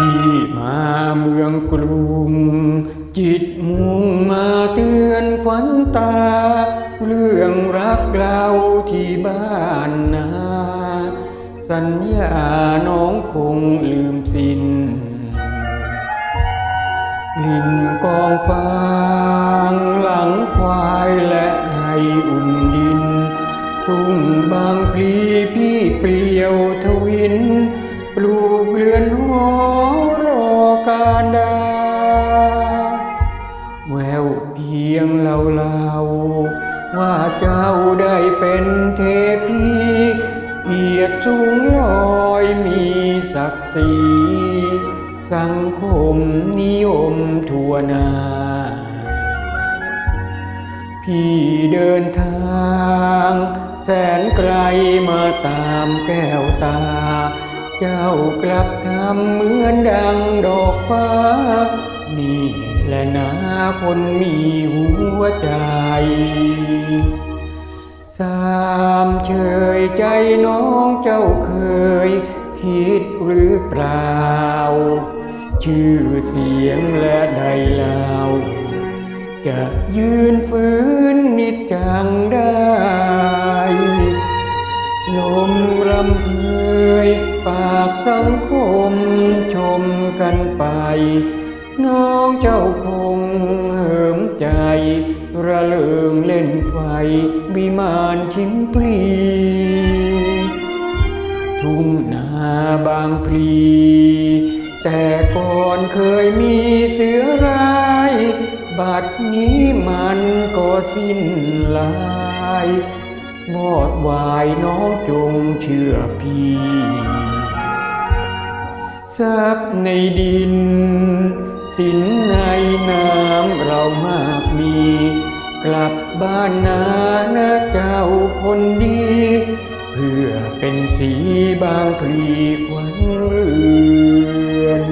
พี่มาเมืองกรุง จิตมุ่งมาเตือนขวัญตา เรื่องรักเราที่บ้านนา สัญญาน้องคงลืมสิ้นลินกองฟางหลังควายและให้อุ่นดิน ทุ่งบางพลีพี่เปลี่ยวทวิน ปลูกเรือนหอ แววเพียงเล่าเล่าๆว่าเจ้าได้เป็นเทพีเกียรติสูงลอยมีศักดิ์ศรีสังคมนิยมทั่วนา พี่เดินทางแสนไกลมาตามแก้วตา เจ้ากลับทำเหมือนดังดอกฟ้านี่ และนะคนมีหัวใจ สามเชยใจน้องเจ้าเคย คิดหรือเปล่า ชื่อเสียงและใดเล่าจะยืนฟื้นนิจจังได้ลมรำเพยปากสังคมชมกันไป น้องเจ้าคงเหิมใจ ระเริงเล่นไฟวิมานชิมพลีทุ่งนาบางพลี แต่ก่อนเคยมีเสือร้าย บัดนี้มันก็สิ้นลายมอดวายน้องจงเชื่อพี่ทรัพย์ในดิน สินในน้ำเรามากมี กลับบ้านนานะเจ้าคนดี เพื่อเป็นสีบางพลีควันเรือน